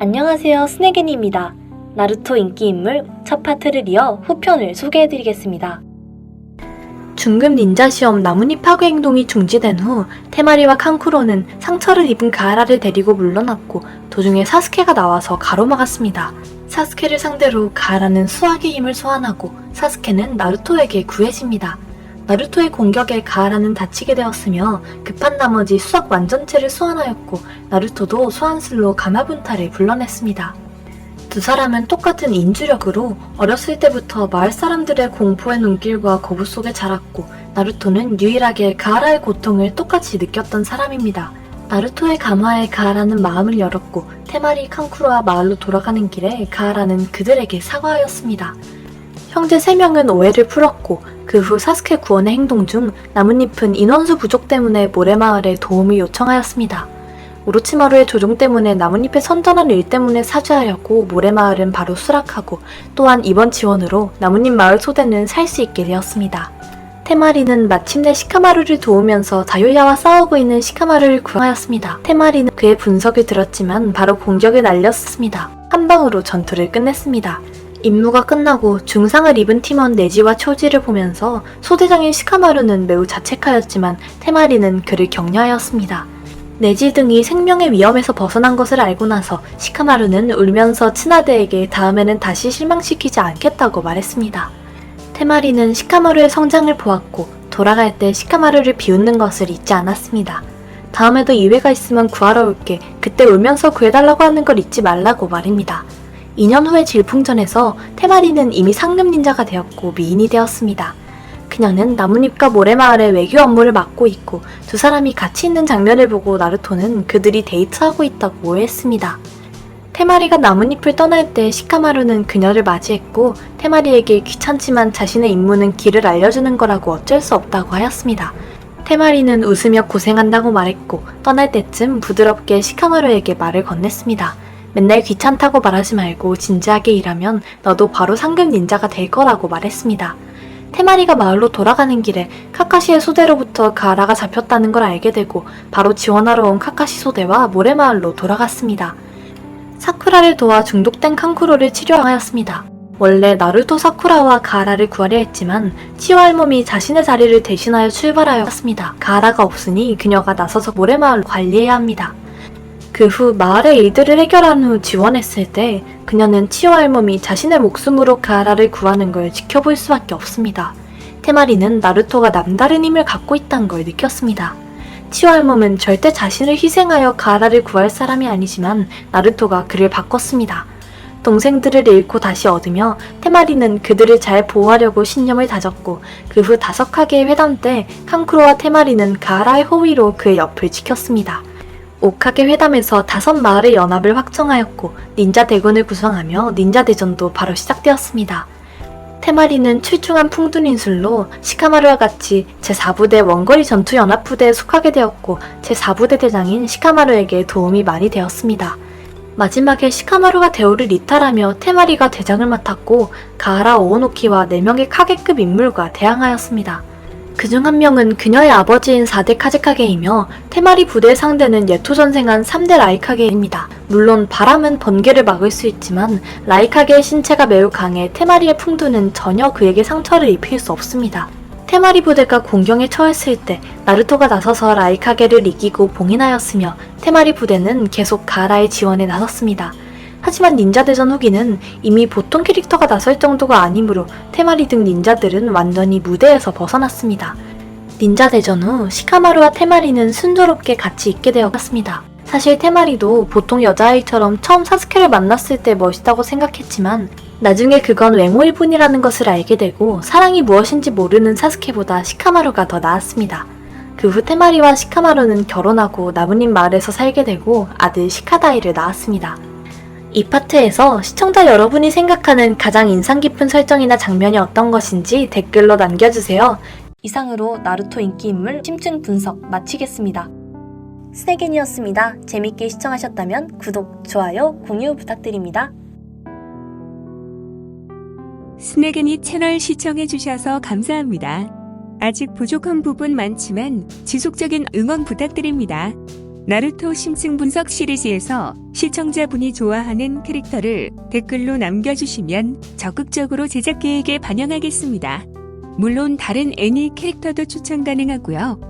안녕하세요 스네겐입니다. 나루토 인기 인물 첫 파트를 이어 후편을 소개해드리겠습니다. 중급 닌자 시험 나뭇잎 파괴 행동이 중지된 후 테마리와 칸쿠로는 상처를 입은 가하라를 데리고 물러났고 도중에 사스케가 나와서 가로막았습니다. 사스케를 상대로 가하라는 수학의 힘을 소환하고 사스케는 나루토에게 구해집니다. 나루토의 공격에 가하라는 다치게 되었으며 급한 나머지 수학 완전체를 소환하였고 나루토도 소환술로 가마분타를 불러냈습니다. 두 사람은 똑같은 인주력으로 어렸을 때부터 마을 사람들의 공포의 눈길과 거부 속에 자랐고 나루토는 유일하게 가하라의 고통을 똑같이 느꼈던 사람입니다. 나루토의 감화에 가하라는 마음을 열었고 테마리 칸쿠로와 마을로 돌아가는 길에 가하라는 그들에게 사과하였습니다. 형제 3명은 오해를 풀었고 그 후 사스케 구원의 행동 중 나뭇잎은 인원수 부족 때문에 모래마을에 도움을 요청하였습니다. 오로치마루의 조종 때문에 나뭇잎의 선전한 일 때문에 사죄하려고 모래마을은 바로 수락하고 또한 이번 지원으로 나뭇잎 마을 소대는 살 수 있게 되었습니다. 테마리는 마침내 시카마루를 도우면서 자유야와 싸우고 있는 시카마루를 구하였습니다. 테마리는 그의 분석을 들었지만 바로 공격을 날렸습니다. 한 방으로 전투를 끝냈습니다. 임무가 끝나고 중상을 입은 팀원 네지와 초지를 보면서 소대장인 시카마루는 매우 자책하였지만 테마리는 그를 격려하였습니다. 네지 등이 생명의 위험에서 벗어난 것을 알고 나서 시카마루는 울면서 츠나데에게 다음에는 다시 실망시키지 않겠다고 말했습니다. 테마리는 시카마루의 성장을 보았고 돌아갈 때 시카마루를 비웃는 것을 잊지 않았습니다. 다음에도 이회가 있으면 구하러 올게 그때 울면서 구해달라고 하는 걸 잊지 말라고 말입니다. 2년 후의 질풍전에서 테마리는 이미 상급 닌자가 되었고 미인이 되었습니다. 그녀는 나뭇잎과 모래마을의 외교 업무를 맡고 있고 두 사람이 같이 있는 장면을 보고 나루토는 그들이 데이트하고 있다고 오해했습니다. 테마리가 나뭇잎을 떠날 때 시카마루는 그녀를 맞이했고 테마리에게 귀찮지만 자신의 임무는 길을 알려주는 거라고 어쩔 수 없다고 하였습니다. 테마리는 웃으며 고생한다고 말했고 떠날 때쯤 부드럽게 시카마루에게 말을 건넸습니다. 맨날 귀찮다고 말하지 말고 진지하게 일하면 너도 바로 상급 닌자가 될 거라고 말했습니다. 테마리가 마을로 돌아가는 길에 카카시의 소대로부터 가라가 잡혔다는 걸 알게 되고 바로 지원하러 온 카카시 소대와 모래마을로 돌아갔습니다. 사쿠라를 도와 중독된 칸쿠로를 치료하였습니다. 원래 나루토 사쿠라와 가라를 구하려 했지만 치오 할멈이 자신의 자리를 대신하여 출발하였습니다. 가라가 없으니 그녀가 나서서 모래마을을 관리해야 합니다. 그 후 마을의 일들을 해결한 후 지원했을 때 그녀는 치오 할멈이 자신의 목숨으로 가라를 구하는 걸 지켜볼 수밖에 없습니다. 테마리는 나루토가 남다른 힘을 갖고 있다는 걸 느꼈습니다. 치오 할멈은 절대 자신을 희생하여 가라를 구할 사람이 아니지만 나루토가 그를 바꿨습니다. 동생들을 잃고 다시 얻으며 테마리는 그들을 잘 보호하려고 신념을 다졌고 그 후 다섯하게의 회담 때 칸쿠로와 테마리는 가라의 호위로 그의 옆을 지켰습니다. 옥하게 회담에서 다섯 마을의 연합을 확정하였고 닌자 대군을 구성하며 닌자 대전도 바로 시작되었습니다. 테마리는 출중한 풍둔인술로 시카마루와 같이 제4부대 원거리 전투 연합부대에 속하게 되었고 제4부대 대장인 시카마루에게 도움이 많이 되었습니다. 마지막에 시카마루가 대우를 이탈하며 테마리가 대장을 맡았고 가하라 오오노키와 4명의 카게급 인물과 대항하였습니다. 그중 한 명은 그녀의 아버지인 4대 카즈카게이며 테마리 부대의 상대는 예토전생한 3대 라이카게입니다. 물론 바람은 번개를 막을 수 있지만 라이카게의 신체가 매우 강해 테마리의 풍두는 전혀 그에게 상처를 입힐 수 없습니다. 테마리 부대가 공경에 처했을 때 나루토가 나서서 라이카게를 이기고 봉인하였으며 테마리 부대는 계속 가라의 지원에 나섰습니다. 하지만 닌자 대전 후기는 이미 보통 캐릭터가 나설 정도가 아니므로 테마리 등 닌자들은 완전히 무대에서 벗어났습니다. 닌자 대전 후 시카마루와 테마리는 순조롭게 같이 있게 되었습니다. 사실 테마리도 보통 여자아이처럼 처음 사스케를 만났을 때 멋있다고 생각했지만 나중에 그건 외모일 뿐이라는 것을 알게 되고 사랑이 무엇인지 모르는 사스케보다 시카마루가 더 나았습니다. 그 후 테마리와 시카마루는 결혼하고 나뭇잎 마을에서 살게 되고 아들 시카다이를 낳았습니다. 이 파트에서 시청자 여러분이 생각하는 가장 인상 깊은 설정이나 장면이 어떤 것인지 댓글로 남겨주세요. 이상으로 나루토 인기 인물 심층 분석 마치겠습니다. 스네겐이었습니다. 재밌게 시청하셨다면 구독, 좋아요, 공유 부탁드립니다. 스네겐이 채널 시청해주셔서 감사합니다. 아직 부족한 부분 많지만 지속적인 응원 부탁드립니다. 나루토 심층 분석 시리즈에서 시청자분이 좋아하는 캐릭터를 댓글로 남겨주시면 적극적으로 제작 계획에 반영하겠습니다. 물론 다른 애니 캐릭터도 추천 가능하고요.